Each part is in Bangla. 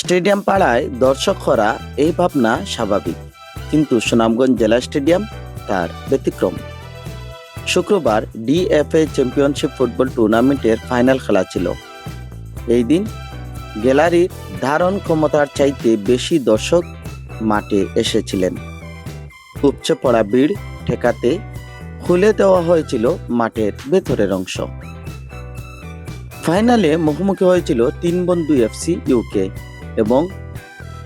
স্টেডিয়াম পাড়ায় দর্শক করা এই ভাবনা স্বাভাবিক। কিন্তু সুনামগঞ্জ জেলা স্টেডিয়াম তার ব্যতিক্রম। শুক্রবার ডিএফএ চ্যাম্পিয়নশিপ ফুটবল টুর্নামেন্টের ফাইনাল খেলা ছিল। এই দিন গ্যালারির ধারণ ক্ষমতার চাইতে বেশি দর্শক মাঠে এসেছিলেন। উপচে পড়া ভিড় ঠেকাতে খুলে দেওয়া হয়েছিল মাঠের ভেতরের অংশ। ফাইনালে মুখোমুখি হয়েছিল তিন বন্ধু এফসি ইউকে। এবং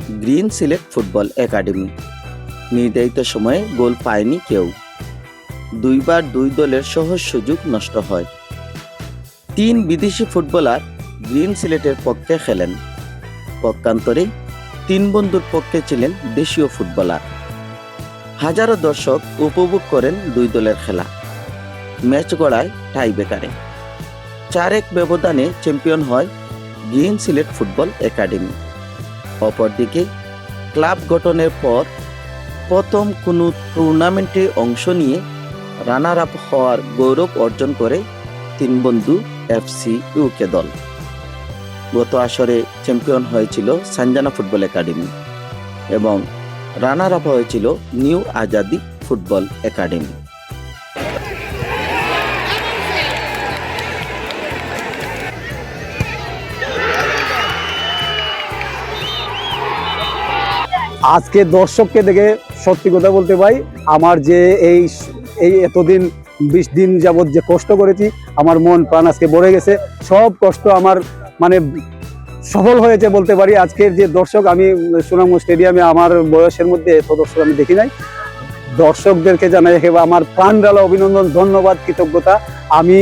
গ্রিন সিলেট ফুটবল একাডেমি। নির্ধারিত সময়ে গোল পায়নি কেউ। দুইবার দুই দলের সহজ সুযোগ নষ্ট হয়। তিন বিদেশি ফুটবলার গ্রিন সিলেটের পক্ষে খেলেন। পক্ষান্তরে তিন বন্ধুর পক্ষে ছিলেন দেশীয় ফুটবলার। হাজারো দর্শক উপভোগ করেন দুই দলের খেলা। ম্যাচ গড়ায় টাই বেকারে চার এক ব্যবধানে চ্যাম্পিয়ন হয় গ্রিন সিলেট ফুটবল একাডেমি। অপরদিকে, ক্লাব গঠনের পর প্রথম কোনো টুর্নামেন্টে অংশ নিয়ে রানার আপ হওয়ার গৌরব অর্জন করে তিন বন্ধু এফসি ইউকে দল। গত আসরে চ্যাম্পিয়ন হয়েছিল সানজানা ফুটবল একাডেমি এবং রানার আপ হয়েছিল নিউ আজাদি ফুটবল একাডেমি। আজকে দর্শককে দেখে সত্যি কথা বলতে পাই আমার যে এই এই এতদিন বিশ দিন যাবৎ যে কষ্ট করেছি, আমার মন প্রাণ আজকে ভরে গেছে। সব কষ্ট আমার মানে সফল হয়েছে বলতে পারি। আজকের যে দর্শক, আমি সুনামগঞ্জ স্টেডিয়ামে আমার বয়সের মধ্যে এত দর্শক আমি দেখি নাই। দর্শকদেরকে জানাই একেবারে আমার প্রাণ ডালা অভিনন্দন, ধন্যবাদ, কৃতজ্ঞতা। আমি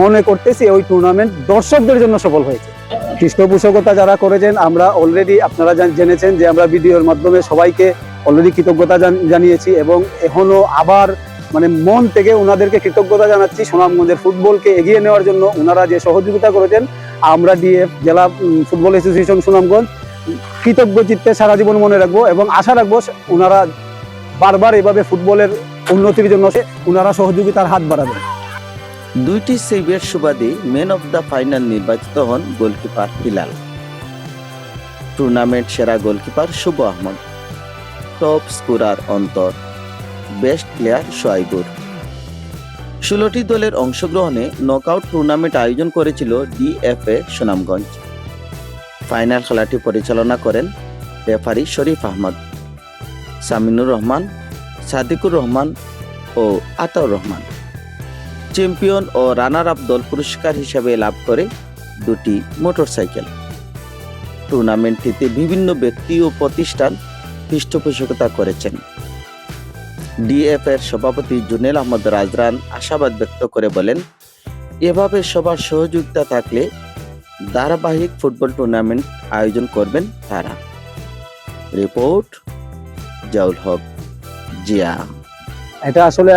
মনে করতেছি ওই টুর্নামেন্ট দর্শকদের জন্য সফল হয়েছে। পৃষ্ঠপোষকতা যারা করেছেন, আমরা অলরেডি আপনারা জেনেছেন যে আমরা ভিডিওর মাধ্যমে সবাইকে অলরেডি কৃতজ্ঞতা জানিয়েছি এবং এখনও আবার মানে মন থেকে ওনাদেরকে কৃতজ্ঞতা জানাচ্ছি সুনামগঞ্জের ফুটবলকে এগিয়ে নেওয়ার জন্য। ওনারা যে সহযোগিতা করেছেন, আমরা ডিএফ জেলা ফুটবল অ্যাসোসিয়েশন সুনামগঞ্জ, কৃতজ্ঞ চিত্তে সারা জীবন মনে রাখব এবং আশা রাখব ওনারা বারবার এভাবে ফুটবলের উন্নতির জন্য ওনারা সহযোগিতার হাত বাড়াবেন। দুইটি সেভের সুবাদে ম্যান অফ দ্য ফাইনাল নির্বাচিত হন গোলকিপার হিলাল। টুর্নামেন্ট সেরা goalkeeper Shuvo Ahmad. Top scorer Antor, best player Swaibur ষোলোটি দলের অংশগ্রহণে নকআউট টুর্নামেন্ট আয়োজন করেছিল ডিএফএ সুনামগঞ্জ। ফাইনাল খেলাটি পরিচালনা করেন রেফারি শরীফ আহমদ, সামিনুর রহমান, সাদিকুর রহমান ও আতাউর রহমান। চ্যাম্পিয়ন ও রানার আপ দল পুরস্কার হিসাবে লাভ করে দুটি মোটরসাইকেল। টুর্নামেন্টটিতে বিভিন্ন ব্যক্তি ও প্রতিষ্ঠান পৃষ্ঠপোষকতা করেছেন। ডিএফ এর সভাপতি জুনেল আহমদ রাজরান আশাবাদ ব্যক্ত করে বলেন, এভাবে সবার সহযোগিতা থাকলে ধারাবাহিক ফুটবল টুর্নামেন্ট আয়োজন করবেন তারা। রিপোর্ট জাউল হক, জিয়া। এটা আসলে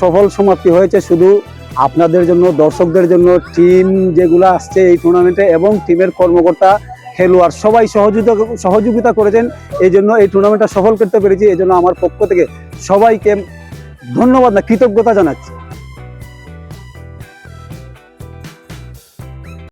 সফল সমাপ্তি হয়েছে শুধু আপনাদের জন্য, দর্শকদের জন্য টিম যেগুলো আসছে এই টুর্নামেন্টে এবং টিমের কর্মকর্তা, খেলোয়াড় সবাই সহযোগিতা সহযোগিতা করেছেন। এই জন্য এই টুর্নামেন্টটা সফল করতে পেরেছি। এই জন্য আমার পক্ষ থেকে সবাইকে ধন্যবাদ না, কৃতজ্ঞতা জানাচ্ছি।